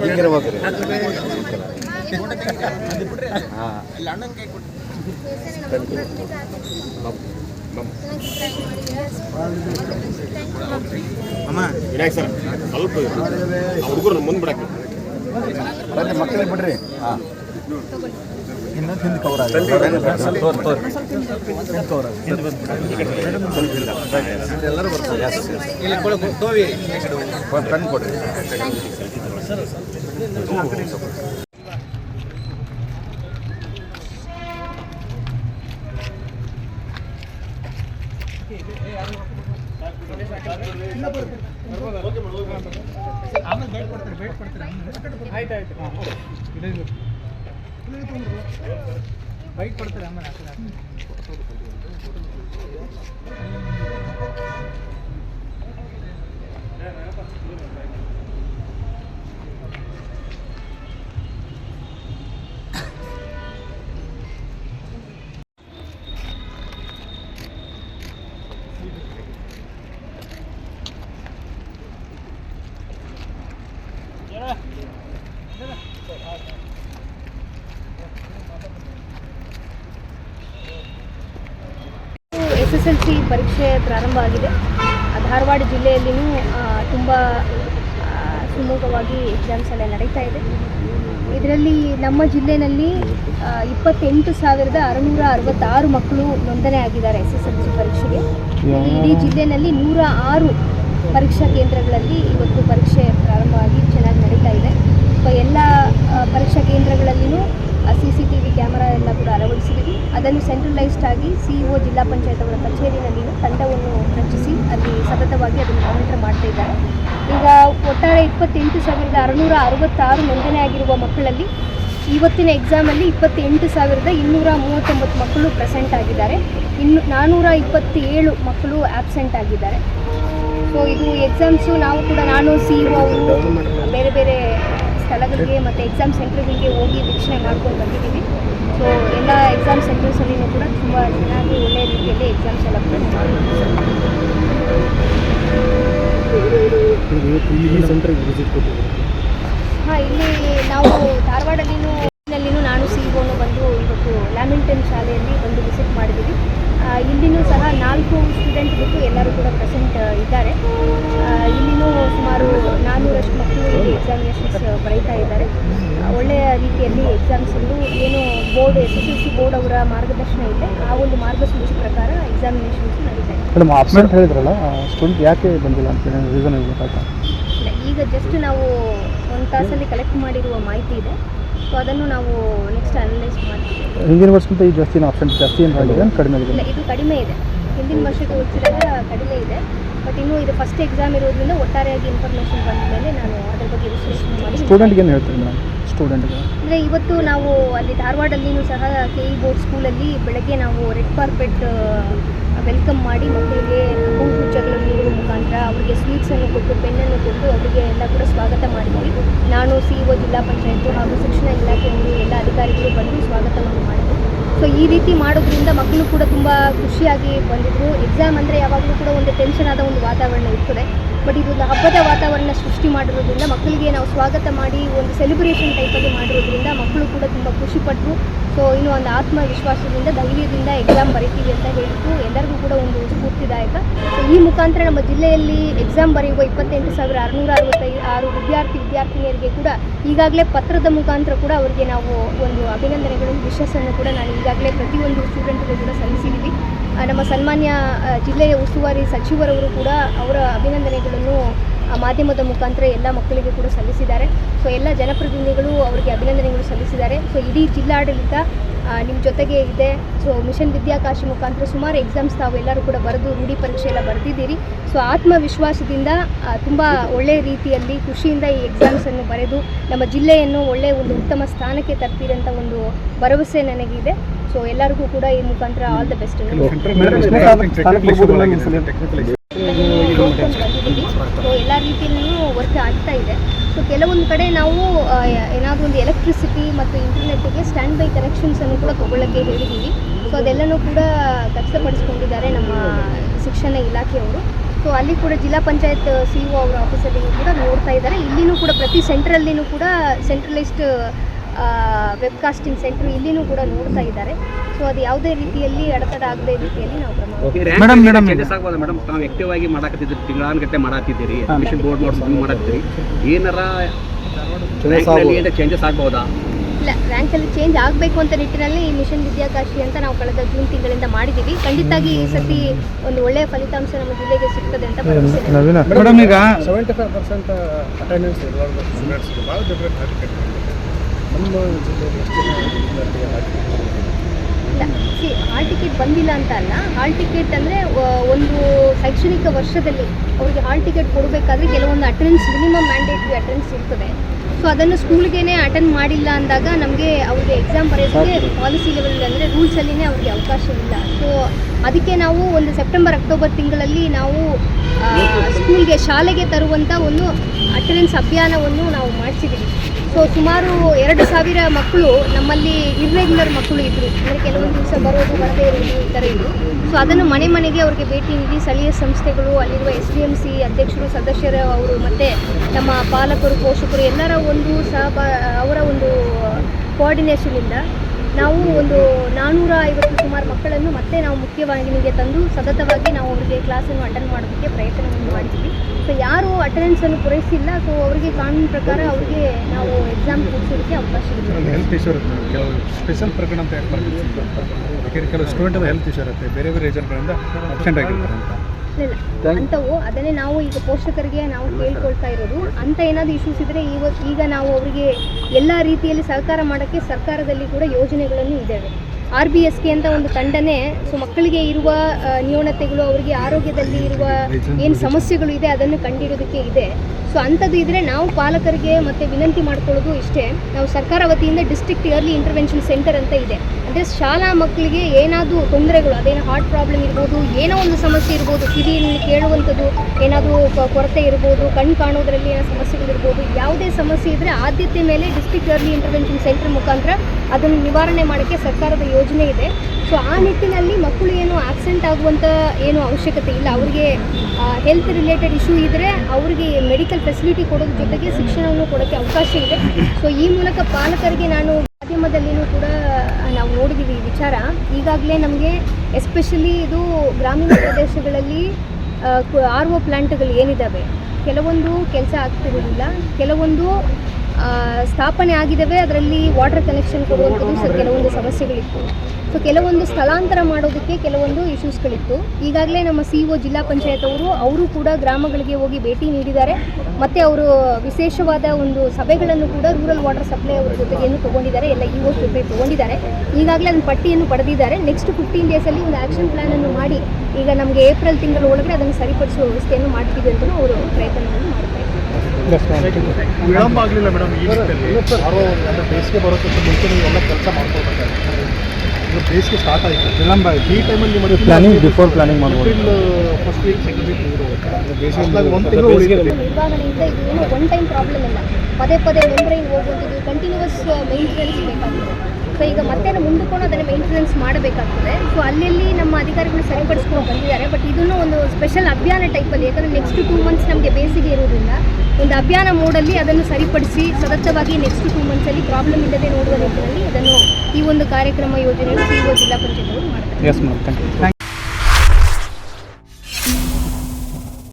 ಹಿಂಗಿರ್ಬೇಕು ರೀ ಹಾಂ ಅಮ್ಮ ವಿನಾಯಕ್ ಸರ್ ಸ್ವಲ್ಪ ಹುಡುಗರು ಮುಂದೆ ಬಿಡಕ್ಕೆ ಬನ್ನಿ ಮಕ್ಕಳಿಗೆ ಬಿಡ್ರಿ ಹಾಂ ಇನ್ನೊಂದು ಹಿಂದೆ ಕವರ್ ಎಲ್ಲರೂ ಬರ್ತಾರೆ. ಪೆನ್ ಕೊಡ್ರಿ ಎಸ್ ಎಸ್ ಎಲ್ ಸಿ ಪರೀಕ್ಷೆ ಪ್ರಾರಂಭ ಆಗಿದೆ. ಧಾರವಾಡ ಜಿಲ್ಲೆಯಲ್ಲಿಯೂ ತುಂಬ ಸುಮೂಗವಾಗಿ ಎಕ್ಸಾಮ್ಸ್ ಎಲ್ಲ ನಡೀತಾ ಇದೆ. ಇದರಲ್ಲಿ ನಮ್ಮ ಜಿಲ್ಲೆಯಲ್ಲಿ ಇಪ್ಪತ್ತೆಂಟು ಸಾವಿರದ ಆರುನೂರ ಅರವತ್ತಾರು ಮಕ್ಕಳು ನೋಂದಣಿ ಆಗಿದ್ದಾರೆ ಎಸ್ ಎಸ್ ಎಲ್ ಸಿ ಪರೀಕ್ಷೆಗೆ ಇಡೀ ಜಿಲ್ಲೆಯಲ್ಲಿ ನೂರ ಆರು ಪರೀಕ್ಷಾ ಕೇಂದ್ರಗಳಲ್ಲಿ ಇವತ್ತು ಪರೀಕ್ಷೆ ಪ್ರಾರಂಭವಾಗಿ ಚೆನ್ನಾಗಿ ನಡೀತಾ ಇದೆ. ಎಲ್ಲ ಪರೀಕ್ಷಾ ಕೇಂದ್ರಗಳಲ್ಲಿಯೂ C C T V camera ಎಲ್ಲ ಕೂಡ ಅಳವಡಿಸಿದ್ದೀವಿ. ಅದನ್ನು ಸೆಂಟ್ರಲೈಸ್ಡ್ ಆಗಿ ಸಿ ಇ ಜಿಲ್ಲಾ ಪಂಚಾಯತ್ ಅವರ ಕಚೇರಿನಲ್ಲಿ ತಂಡವನ್ನು ರಚಿಸಿ ಅಲ್ಲಿ ಸತತವಾಗಿ ಅದನ್ನು ಮಾನಿಟರ್ ಮಾಡ್ತಾ ಇದ್ದಾರೆ. ಈಗ ಒಟ್ಟಾರೆ ಇಪ್ಪತ್ತೆಂಟು ಸಾವಿರದ ಅರುನೂರ ಅರವತ್ತಾರು ನೋಂದಣಿ ಆಗಿರುವ ಮಕ್ಕಳಲ್ಲಿ ಇವತ್ತಿನ ಎಕ್ಸಾಮಲ್ಲಿ ಇಪ್ಪತ್ತೆಂಟು ಸಾವಿರದ ಇನ್ನೂರ ಮೂವತ್ತೊಂಬತ್ತು ಮಕ್ಕಳು ಪ್ರೆಸೆಂಟ್ ಆಗಿದ್ದಾರೆ. ಇನ್ನು ನಾನ್ನೂರ ಇಪ್ಪತ್ತೇಳು ಮಕ್ಕಳು ಆಬ್ಸೆಂಟ್ ಆಗಿದ್ದಾರೆ. ಸೊ ಇದು ಎಕ್ಸಾಮ್ಸು ನಾವು ಕೂಡ ನಾನು ಸಿ ಇ ಅವರು, ಬೇರೆ ಬೇರೆ ಸ್ಥಳಗಳಿಗೆ ಮತ್ತು ಎಕ್ಸಾಮ್ ಸೆಂಟರ್ಗಳಿಗೆ ಹೋಗಿ ವೀಕ್ಷಣೆ ಮಾಡ್ಕೊಂಡು ಬಂದಿದ್ದೀವಿ. ಸೊ ಎಲ್ಲ ಎಕ್ಸಾಮ್ ಸೆಂಟರ್ಸಲ್ಲಿ ಕೂಡ ತುಂಬ ಚೆನ್ನಾಗಿ ಒಳ್ಳೆಯ ರೀತಿಯಲ್ಲಿ ಎಕ್ಸಾಮ್ಸ್ ಎಲ್ಲ ಕೂಡ ಹಾಂ, ಇಲ್ಲಿ ನಾವು ಧಾರವಾಡಲ್ಲಿನೂ ನಾನು ಸಿಗೋನು ಬಂದು ಇವತ್ತು ಲ್ಯಾಮಿಂಟನ್ ಶಾಲೆಯಲ್ಲಿ ಬಂದು ವಿಸಿಟ್ ಮಾಡಿದ್ದೀವಿ. ಇಲ್ಲಿನೂ ಸಹ ನಾಲ್ಕು ಸ್ಟೂಡೆಂಟ್ ಬಿಟ್ಟು ಎಲ್ಲರೂ ಕೂಡ ಪ್ರೆಸೆಂಟ್ ಇದ್ದಾರೆ. ಇಲ್ಲಿನೂ ಸುಮಾರು ನಾನ್ನೂರಷ್ಟು ಮಕ್ಕಳು ಇಲ್ಲಿ ಎಕ್ಸಾಮಿನೇಷನ್ಸ್ ಬರೀತಾ ಇದ್ದಾರೆ. ಒಳ್ಳೆಯ ರೀತಿಯಲ್ಲಿ ಎಕ್ಸಾಮ್ಸಲ್ಲೂ ಏನು board S S L C board ಅವರ ಮಾರ್ಗದರ್ಶನ ಇದೆ. ಆ ಒಂದು ಮಾರ್ಗಸೂಚಿ ಪ್ರಕಾರ ಎಕ್ಸಾಮಿನೇಷನ್ಸ್ ನಡೀತಾ ಇದೆ. ಮೇಡಮ್ ಅಬ್ಸೆಂಟ್ ಹೇಳಿದ್ರಲ್ಲ ಸ್ಟೂಡೆಂಟ್ ಯಾಕೆ ಬಂದಿಲ್ಲ ಅಂತ ರೀಸನ್ ಗೊತ್ತಾಯ್ತಾ? ಇಲ್ಲ ಈಗ ಜಸ್ಟ್ ನಾವು ಒಂದು ತಾಸಲ್ಲಿ ಕಲೆಕ್ಟ್ ಮಾಡಿರುವ ಮಾಹಿತಿ ಇದೆ. ಸೊ ಅದನ್ನು ನಾವು ನೆಕ್ಸ್ಟ್ ಅನಲೈಸ್ ಮಾಡ್ತೀವಿ. ಹಿಂದಿನ ವರ್ಷಕ್ಕಿಂತ ಈ ಜಾಸ್ತಿ ಆಪ್ಷನ್ ಜಾಸ್ತಿ ಏನು ಆಗಿದೆ? ಕಡಿಮೆ ಇದೆ ಇಲ್ಲ ಇದು ಕಡಿಮೆ ಇದೆ. ಹಿಂದಿನ ವರ್ಷಕ್ಕೆ ಹೋಲಿಸಿದಾಗ ಕಡಿಮೆ ಇದೆ. ಬಟ್ ಇನ್ನೂ ಇದು ಫಸ್ಟ್ ಎಕ್ಸಾಮ್ ಇರೋದ್ರಿಂದ ಒಟ್ಟಾರೆಯಾಗಿ ಇನ್ಫಾರ್ಮೇಷನ್ ಬಂದ ಮೇಲೆ ನಾನು ಅದ್ರ ಬಗ್ಗೆ ವಿಶ್ಲೇಷಣೆ ಮಾಡಿ ಸ್ಟೂಡೆಂಟ್ಗೆ ಏನು ಹೇಳ್ತೀರಿ ಮೇಡಮ್ ಸ್ಟೂಡೆಂಟ್ಗೆ ಅಂದರೆ ಇವತ್ತು ನಾವು ಅಲ್ಲಿ ಧಾರವಾಡಲ್ಲಿನೂ ಸಹ ಕೆ ಇ ಬೋರ್ಡ್ ಸ್ಕೂಲಲ್ಲಿ ಬೆಳಗ್ಗೆ ನಾವು ರೆಡ್ ಕಾರ್ಪೆಟ್ ವೆಲ್ಕಮ್ ಮಾಡಿ ಮಕ್ಕಳಿಗೆ ಹೂ ಮುಖಾಂತರ ಅವರಿಗೆ ಸ್ವೀಟ್ಸನ್ನು ಕೊಟ್ಟು, ಪೆನ್ನನ್ನು ಕೊಟ್ಟು ಅವರಿಗೆ ಎಲ್ಲ ಕೂಡ ಸ್ವಾಗತ ಮಾಡಿದ್ವಿ ನಾನು ಸಿ ಇ ಜಿಲ್ಲಾ ಪಂಚಾಯತ್ ಹಾಗೂ ಶಿಕ್ಷಣ ಇಲಾಖೆಯವರು ಎಲ್ಲ ಅಧಿಕಾರಿಗಳು ಬಂದು ಸ್ವಾಗತವನ್ನು ಮಾಡಿದ್ರು. ಸೊ ಈ ರೀತಿ ಮಾಡೋದ್ರಿಂದ ಮಕ್ಕಳು ಕೂಡ ತುಂಬ ಖುಷಿಯಾಗಿ ಬಂದಿದ್ರು. ಎಕ್ಸಾಮ್ ಅಂದರೆ ಯಾವಾಗಲೂ ಕೂಡ ಒಂದು ಟೆನ್ಷನ್ ಆದ ಒಂದು ವಾತಾವರಣ ಇರ್ತದೆ. ಬಟ್ ಇದೊಂದು ಹಬ್ಬದ ವಾತಾವರಣ ಸೃಷ್ಟಿ ಮಾಡಿರೋದ್ರಿಂದ ಮಕ್ಕಳಿಗೆ ನಾವು ಸ್ವಾಗತ ಮಾಡಿ ಒಂದು ಸೆಲೆಬ್ರೇಷನ್ ಟೈಪಲ್ಲಿ ಮಾಡಿರೋದ್ರಿಂದ ಮಕ್ಕಳು ಕೂಡ ತುಂಬ ಖುಷಿಪಟ್ಟರು ಸೊ ಇನ್ನು ಒಂದು ಆತ್ಮವಿಶ್ವಾಸದಿಂದ, ಧೈರ್ಯದಿಂದ ಎಕ್ಸಾಮ್ ಬರೀತೀವಿ ಅಂತ ಹೇಳಿದ್ರು ಎಲ್ಲರಿಗೂ ಕೂಡ ಒಂದು ಸ್ಫೂರ್ತಿದಾಯಕ. ಸೊ ಈ ಮುಖಾಂತರ ನಮ್ಮ ಜಿಲ್ಲೆಯಲ್ಲಿ ಎಕ್ಸಾಮ್ ಬರೆಯುವ ಇಪ್ಪತ್ತೆಂಟು ಸಾವಿರ ಆರುನೂರ ಅರವತ್ತೈದು, ಆರು ವಿದ್ಯಾರ್ಥಿ ವಿದ್ಯಾರ್ಥಿನಿಯರಿಗೆ ಕೂಡ ಈಗಾಗಲೇ ಪತ್ರದ ಮುಖಾಂತರ ಕೂಡ ಅವರಿಗೆ ನಾವು ಒಂದು ಅಭಿನಂದನೆಗಳು ವಿಶಸ್ಸನ್ನು ಕೂಡ ನಾನು ಈಗಾಗಲೇ ಪ್ರತಿಯೊಂದು ಸ್ಟೂಡೆಂಟ್ಗೂ ಕೂಡ ಸಲ್ಲಿಸಿದ್ದೀವಿ ನಮ್ಮ ಸನ್ಮಾನ್ಯ ಜಿಲ್ಲೆಯ ಉಸ್ತುವಾರಿ ಸಚಿವರವರು ಕೂಡ ಅವರ ಅಭಿನಂದನೆಗಳನ್ನು ಮಾಧ್ಯಮದ ಮುಖಾಂತರ ಎಲ್ಲ ಮಕ್ಕಳಿಗೆ ಕೂಡ ಸಲ್ಲಿಸಿದ್ದಾರೆ. ಸೊ ಎಲ್ಲ ಜನಪ್ರತಿನಿಧಿಗಳು ಅವರಿಗೆ ಅಭಿನಂದನೆಗಳು ಸಲ್ಲಿಸಿದ್ದಾರೆ. ಸೊ ಇಡೀ ಜಿಲ್ಲಾಡಳಿತ ನಿಮ್ಮ ಜೊತೆಗೆ ಇದೆ. ಸೊ ಮಿಷನ್ ವಿದ್ಯಾಕಾಶಿ ಮುಖಾಂತರ ಸುಮಾರು ಎಕ್ಸಾಮ್ಸ್ ತಾವು ಎಲ್ಲರೂ ಕೂಡ ಬರೆದು ರೂಢಿ ಪರೀಕ್ಷೆ ಎಲ್ಲ ಬರೆದಿದ್ದೀರಿ. ಸೊ ಆತ್ಮವಿಶ್ವಾಸದಿಂದ ತುಂಬ ಒಳ್ಳೆಯ ರೀತಿಯಲ್ಲಿ ಖುಷಿಯಿಂದ ಈ ಎಕ್ಸಾಮ್ಸನ್ನು ಬರೆದು ನಮ್ಮ ಜಿಲ್ಲೆಯನ್ನು ಒಳ್ಳೆಯ ಒಂದು ಉತ್ತಮ ಸ್ಥಾನಕ್ಕೆ ತರ್ತೀರಂಥ ಒಂದು ಭರವಸೆ ನನಗಿದೆ. ಸೊ ಎಲ್ಲರಿಗೂ ಕೂಡ ಈ ಮುಖಾಂತರ ಆಲ್ ದ ಬೆಸ್ಟ್ ಸೊ ಎಲ್ಲ ರೀತಿಯಲ್ಲೂ ವರ್ಕ್ ಆಗ್ತಾ ಇದೆ. ಸೊ ಕೆಲವೊಂದು ಕಡೆ ನಾವು ಏನಾದರೂ ಒಂದು ಎಲೆಕ್ಟ್ರಿಸಿಟಿ ಮತ್ತು ಇಂಟರ್ನೆಟ್ಗೆ ಸ್ಟ್ಯಾಂಡ್ ಬೈ ಕನೆಕ್ಷನ್ಸನ್ನು ಕೂಡ ತೊಗೊಳ್ಳೋಕ್ಕೆ ಹೇಳಿದ್ದೀವಿ. ಸೊ ಅದೆಲ್ಲನೂ ಕೂಡ ಖಚಿತಪಡಿಸ್ಕೊಂಡಿದ್ದಾರೆ ನಮ್ಮ ಶಿಕ್ಷಣ ಇಲಾಖೆಯವರು. ಸೊ ಅಲ್ಲಿ ಕೂಡ ಜಿಲ್ಲಾ ಪಂಚಾಯತ್ ಸಿ ಒ ಅವರ ಆಫೀಸಲ್ಲಿ ಕೂಡ ನೋಡ್ತಾ ಇದ್ದಾರೆ. ಇಲ್ಲಿನೂ ಕೂಡ ಪ್ರತಿ ಸೆಂಟ್ರಲ್ಲಿನೂ ಕೂಡ ಸೆಂಟ್ರಲೈಸ್ಡ್ ವೆಬ್ಕಾಸ್ಟಿಂಗ್ ಸೆಂಟರ್ ಇಲ್ಲಿನೂ ಕೂಡ ನೋಡ್ತಾ ಇದ್ದಾರೆ. ಸೊ ಅದು ಯಾವುದೇ ರೀತಿಯಲ್ಲಿ ಅಡೆತಡೆ ಆಗದೇ ರೀತಿಯಲ್ಲಿ ನಾವು ಕ್ರಮ ಮೇಡಮ್ ಮೇಡಮ್ ಚೇಂಜಸ್ ಆಗ್ಬೋದು ಮೇಡಮ್ ತಾವು ಆಕ್ಟಿವ್ ಆಗಿ ಮಾಡಾಕತ್ತಿದ್ರಿ ತಿಂಗಳಾನ್ಗಟ್ಟಲೆ ಮಾಡಾತಿದ್ದೀರಿ ಹಾ. ಮಿಷನ್ ಬೋರ್ಡ್ ನೋಡ್ಸ್ ನೀವು ಮಾಡಾತಿದ್ದೀರಿ ಏನಾರ. ಚೇಂಜಸ್ ಆಗ್ಬೋದಾ. ಇಲ್ಲ ರ್ಯಾಂಕಲ್ಲಿ ಚೇಂಜ್ ಆಗಬೇಕು ಅಂತ ನಿಟ್ಟಿನಲ್ಲಿ ಈ ಮಿಷನ್ ವಿದ್ಯಾಕಾಶಿ ಅಂತ ನಾವು ಕಳೆದ ಜೂನ್ ತಿಂಗಳಿಂದ ಮಾಡಿದ್ದೀವಿ. ಖಂಡಿತಾಗಿ ಈ ಸತಿ ಒಂದು ಒಳ್ಳೆಯ ಫಲಿತಾಂಶ ನಮ್ಮ ಜಿಲ್ಲೆಗೆ ಸಿಗ್ತದೆ ಅಂತ ಮೇಡಮ್ ಈಗ ಸೆವೆಂಟಿ ಫೈವ್ ಪರ್ಸೆಂಟ್ ಅಟೆಂಡೆನ್ಸ್ ನಮ್ಮ? ಇಲ್ಲ. ಸಿ ಹಾಲ್ ಟಿಕೆಟ್ ಬಂದಿಲ್ಲ ಅಂತ ಅಲ್ಲ. ಹಾಲ್ ಟಿಕೆಟ್ ಅಂದರೆ ಒಂದು ಶೈಕ್ಷಣಿಕ ವರ್ಷದಲ್ಲಿ ಅವರಿಗೆ ಹಾಲ್ ಟಿಕೆಟ್ ಕೊಡಬೇಕಾದ್ರೆ ಕೆಲವೊಂದು ಅಟೆಂಡೆನ್ಸ್ ಮಿನಿಮಮ್ ಮ್ಯಾಂಡೇಟರಿ ಅಟೆಂಡೆನ್ಸ್ ಇರ್ತದೆ. ಸೊ ಅದನ್ನು ಸ್ಕೂಲ್ಗೇ ಅಟೆಂಡ್ ಮಾಡಿಲ್ಲ ಅಂದಾಗ ನಮಗೆ ಅವ್ರಿಗೆ ಎಕ್ಸಾಮ್ ಬರೆಯೋದಕ್ಕೆ ಪಾಲಿಸಿ ಲೆವೆಲ್ ಅಂದರೆ ರೂಲ್ಸಲ್ಲಿನೇ ಅವ್ರಿಗೆ ಅವಕಾಶ ಇಲ್ಲ. ಸೊ ಅದಕ್ಕೆ ನಾವು ಒಂದು ಸೆಪ್ಟೆಂಬರ್ ಅಕ್ಟೋಬರ್ ತಿಂಗಳಲ್ಲಿ ನಾವು ಸ್ಕೂಲ್ಗೆ ಶಾಲೆಗೆ ತರುವಂಥ ಒಂದು ಅಟೆಂಡೆನ್ಸ್ ಅಭಿಯಾನವನ್ನು ನಾವು ಮಾಡಿಸಿದ್ದೀವಿ ಸೊ ಸುಮಾರು ಎರಡು ಸಾವಿರ ಮಕ್ಕಳು ನಮ್ಮಲ್ಲಿ ಇರ್ರೆಗ್ಯುಲರ್ ಮಕ್ಕಳು ಇದ್ದರು ಅಂದರೆ ಕೆಲವೊಂದು ದಿವಸ ಬರೋದು, ಬರದೇ ಇರೋದು ಈ ಥರ ಇದ್ದರು ಸೊ ಅದನ್ನು ಮನೆ ಮನೆಗೆ ಅವ್ರಿಗೆ ಭೇಟಿ ನೀಡಿ ಸ್ಥಳೀಯ ಸಂಸ್ಥೆಗಳು, ಅಲ್ಲಿರುವ ಎಸ್ ಡಿ ಎಂ ಸಿ ಅಧ್ಯಕ್ಷರು, ಸದಸ್ಯರು ಅವರು ಮತ್ತು ನಮ್ಮ ಪಾಲಕರು, ಪೋಷಕರು ಎಲ್ಲರ ಒಂದು ಸಹ ಅವರ ಒಂದು ಕೋಆರ್ಡಿನೇಷನಿಂದ ನಾವು ಒಂದು ನಾನ್ನೂರ ಐವತ್ತು ಸುಮಾರು ಮಕ್ಕಳನ್ನು ಮತ್ತೆ ನಾವು ಮುಖ್ಯವಾಹಿನಿಗೆ ತಂದು ಸತತವಾಗಿ ನಾವು ಅವರಿಗೆ ಕ್ಲಾಸನ್ನು ಅಟೆಂಡ್ ಮಾಡೋದಕ್ಕೆ ಪ್ರಯತ್ನವನ್ನು ಮಾಡಿದ್ವಿ ಸೊ ಯಾರು ಅಟೆಂಡೆನ್ಸನ್ನು ಪೂರೈಸಿಲ್ಲ. ಸೊ ಅವರಿಗೆ ಕಾನೂನು ಪ್ರಕಾರ ಅವರಿಗೆ ನಾವು ಎಕ್ಸಾಮ್ ಕೊಡಿಸೋದಕ್ಕೆ ಅವಕಾಶ ಸ್ಪೆಷಲ್ ಕೆಲವು ಸ್ಟೂಡೆಂಟ್ ಹೆಲ್ತ್ ಇಶ್ಯೂ ಇರುತ್ತೆ. ಬೇರೆ ಬೇರೆ ರೀಸನ್ಗಳಿಂದ ಆಗಿರ್ತಾರೆ ಅಂತ ಅಂಥವು ಅದನ್ನೇ ನಾವು ಈಗ ಪೋಷಕರಿಗೆ ನಾವು ಕೇಳ್ಕೊಳ್ತಾ ಇರೋದು. ಅಂತ ಏನಾದ್ರು ಇಶ್ಯೂಸ್ ಇದ್ರೆ ಇವತ್ತು ಈಗ ನಾವು ಅವರಿಗೆ ಎಲ್ಲ ರೀತಿಯಲ್ಲಿ ಸಹಕಾರ ಮಾಡೋಕ್ಕೆ ಸರ್ಕಾರದಲ್ಲಿ ಕೂಡ ಯೋಜನೆಗಳನ್ನು ಇದ್ದಾವೆ. ಆರ್ ಬಿ ಎಸ್ ಕೆ ಅಂತ ಒಂದು ತಂಡನೇ ಸೊ ಮಕ್ಕಳಿಗೆ ಇರುವ ನ್ಯೂನತೆಗಳು ಅವರಿಗೆ ಆರೋಗ್ಯದಲ್ಲಿ ಇರುವ ಏನು ಸಮಸ್ಯೆಗಳು ಇದೆ ಅದನ್ನು ಕಂಡಿಡೋದಕ್ಕೆ ಇದೆ. ಸೊ ಅಂಥದ್ದು ಇದ್ದರೆ ನಾವು ಪಾಲಕರಿಗೆ ಮತ್ತೆ ವಿನಂತಿ ಮಾಡ್ಕೊಳ್ಳೋದು ಇಷ್ಟೇ. ನಾವು ಸರ್ಕಾರ ವತಿಯಿಂದ ಡಿಸ್ಟ್ರಿಕ್ಟ್ ಇಯರ್ಲಿ ಇಂಟರ್ವೆನ್ಷನ್ ಸೆಂಟರ್ ಅಂತ ಇದೆ. ಅಂದರೆ ಶಾಲಾ ಮಕ್ಕಳಿಗೆ ಏನಾದರೂ ತೊಂದರೆಗಳು ಅದೇನೋ ಹಾರ್ಟ್ ಪ್ರಾಬ್ಲಮ್ ಇರ್ಬೋದು, ಏನೋ ಒಂದು ಸಮಸ್ಯೆ ಇರ್ಬೋದು, ಕಿವಿಯಲ್ಲಿ ಕೇಳುವಂಥದ್ದು ಏನಾದರೂ ಕೊರತೆ ಇರ್ಬೋದು ಕಣ್ಣು ಕಾಣೋದ್ರಲ್ಲಿ ಏನೋ ಸಮಸ್ಯೆಗಳಿರ್ಬೋದು ಯಾವುದೇ ಸಮಸ್ಯೆ ಇದ್ದರೆ ಆದ್ಯತೆ ಮೇಲೆ ಡಿಸ್ಟ್ರಿಕ್ಟ್ ಅರ್ಲಿ ಇಂಟರ್ವೆನ್ಷನ್ ಸೆಂಟರ್ ಮುಖಾಂತರ ಅದನ್ನು ನಿವಾರಣೆ ಮಾಡೋಕ್ಕೆ ಸರ್ಕಾರದ ಯೋಜನೆ ಇದೆ. ಸೊ ಆ ನಿಟ್ಟಿನಲ್ಲಿ ಮಕ್ಕಳು ಏನು ಆಕ್ಸಿಡೆಂಟ್ ಆಗುವಂಥ ಏನು ಅವಶ್ಯಕತೆ ಇಲ್ಲ. ಅವರಿಗೆ ಹೆಲ್ತ್ ರಿಲೇಟೆಡ್ ಇಶ್ಯೂ ಇದ್ದರೆ ಅವರಿಗೆ ಮೆಡಿಕಲ್ ಫೆಸಿಲಿಟಿ ಕೊಡೋದ್ರ ಜೊತೆಗೆ ಶಿಕ್ಷಣವನ್ನು ಕೊಡೋಕ್ಕೆ ಅವಕಾಶ ಇದೆ. ಸೊ ಈ ಮೂಲಕ ಪಾಲಕರಿಗೆ ನಾನು ಮಾಧ್ಯಮದಲ್ಲಿನೂ ಕೂಡ ನಾವು ನೋಡಿದ್ದೀವಿ ಈ ವಿಚಾರ. ಈಗಾಗಲೇ ನಮಗೆ ಎಸ್ಪೆಷಲಿ ಇದು ಗ್ರಾಮೀಣ ಪ್ರದೇಶಗಳಲ್ಲಿ ಆರ್ ಒ ಪ್ಲ್ಯಾಂಟ್ಗಳು ಏನಿದ್ದಾವೆ ಕೆಲವೊಂದು ಕೆಲಸ ಆಗ್ತಿರೋದಿಲ್ಲ ಕೆಲವೊಂದು ಸ್ಥಾಪನೆ ಆಗಿದ್ದಾವೆ ಅದರಲ್ಲಿ ವಾಟರ್ ಕನೆಕ್ಷನ್ ಕೊಡುವಂಥದ್ದು ಸರ್ ಕೆಲವೊಂದು ಸಮಸ್ಯೆಗಳಿತ್ತು. ಸೊ ಕೆಲವೊಂದು ಸ್ಥಳಾಂತರ ಮಾಡೋದಕ್ಕೆ ಕೆಲವೊಂದು ಇಶ್ಯೂಸ್ಗಳಿತ್ತು ಈಗಾಗಲೇ ನಮ್ಮ ಸಿ ಒ ಜಿಲ್ಲಾ ಪಂಚಾಯತ್ ಅವರು ಅವರು ಕೂಡ ಗ್ರಾಮಗಳಿಗೆ ಹೋಗಿ ಭೇಟಿ ನೀಡಿದ್ದಾರೆ. ಮತ್ತು ಅವರು ವಿಶೇಷವಾದ ಒಂದು ಸಭೆಗಳನ್ನು ಕೂಡ ರೂರಲ್ ವಾಟರ್ ಸಪ್ಲೈ ಅವ್ರ ಜೊತೆಗೇನು ತೊಗೊಂಡಿದ್ದಾರೆ. ಎಲ್ಲ ಇ ಒ ಜೊತೆ ತೊಗೊಂಡಿದ್ದಾರೆ. ಈಗಾಗಲೇ ಅದನ್ನು ಪಟ್ಟಿಯನ್ನು ಪಡೆದಿದ್ದಾರೆ. ನೆಕ್ಸ್ಟ್ ಫಿಫ್ಟೀನ್ ಡೇಸಲ್ಲಿ ಒಂದು ಆ್ಯಕ್ಷನ್ ಪ್ಲ್ಯಾನನ್ನು ಮಾಡಿ, ಈಗ ನಮಗೆ ಏಪ್ರಿಲ್ ತಿಂಗಳ ಒಳಗಡೆ ಅದನ್ನು ಸರಿಪಡಿಸುವ ವ್ಯವಸ್ಥೆಯನ್ನು ಮಾಡ್ತೀವಿ ಅಂತಲೂ ಅವರು ಪ್ರಯತ್ನವನ್ನು ಮಾಡ್ತಾ ಇದ್ದಾರೆ. ವಿಳಂಬ ಆಗಲಿಲ್ಲ ಮೇಡಮ್ ಈ ಯಾರೋ ಅಂದರೆ ಬೇಸಿಗೆ ಬರೋಕ್ಕಿಂತ ಮುಂಚೆ ನೀವು ಎಲ್ಲ ಕೆಲಸ ಮಾಡ್ಕೊಳ್ಬೇಕಾಗುತ್ತೆ ಈಗ ಬೇಸಿಗೆ ಸ್ಟಾರ್ಟ್ ಆಯಿತು. ವಿಳಂಬ ಆಯಿತು. ಈ ಟೈಮಲ್ಲಿ ನಿಮ್ಮ ಪ್ಲಾನಿಂಗ್ ಬಿಫೋರ್ ಪ್ಲಾನಿಂಗ್ ಮಾಡ್ಬೋದು. ಫಸ್ಟ್ ವೀಕ್ ಸೆಕೆಂಡ್ ವೀಕ್ ಬೇಸಿಗೆ ಒಂದು ತಿಂಗಳು ಉಳಿದಿದೆ ಒನ್ ಟೈಮ್ ಪ್ರಾಬ್ಲಮ್ ಇಲ್ಲ. ಪದೇ ಪದೇ ಮೆಂಬ್ರೈನ್ ಹೋಗುವಂಥದ್ದು ಕಂಟಿನ್ಯೂಸ್ ಮೇಂಟೆನೆನ್ಸ್ ಬೇಕಾಗ್ತದೆ ಸೊ ಈಗ ಮತ್ತೆ ನಾವು ಮುಂದಕ್ಕೂ ಅದನ್ನು ಮೇಂಟೆನೆನ್ಸ್ ಮಾಡಬೇಕಾಗ್ತದೆ. ಸೊ ಅಲ್ಲಲ್ಲಿ ನಮ್ಮ ಅಧಿಕಾರಿಗಳು ಸರಿಪಡಿಸ್ಕೊಂಡು ಬಂದಿದ್ದಾರೆ. ಬಟ್ ಇದನ್ನು ಒಂದು ಸ್ಪೆಷಲ್ ಅಭಿಯಾನ ಟೈಪಲ್ಲಿ ಯಾಕಂದರೆ ನೆಕ್ಸ್ಟ್ ಟೂ ಮಂತ್ಸ್ ನಮಗೆ ಬೇಸಿಗೆ ಇರೋದ್ರಿಂದ ಒಂದು ಅಭಿಯಾನ ಮೋಡಲ್ಲಿ ಅದನ್ನು ಸರಿಪಡಿಸಿ, ಸತತವಾಗಿ ನೆಕ್ಸ್ಟ್ ಟೂ ಮಂತ್ಸಲ್ಲಿ ಪ್ರಾಬ್ಲಮ್ ಇಲ್ಲದೆ ನೋಡುವ ನಿಟ್ಟಿನಲ್ಲಿ ಅದನ್ನು ಈ ಒಂದು ಕಾರ್ಯಕ್ರಮ ಯೋಜನೆಯನ್ನು ಜಿಲ್ಲಾ ಪಂಚಾಯತ್ ಅವರು ಮಾಡ್ತಾರೆ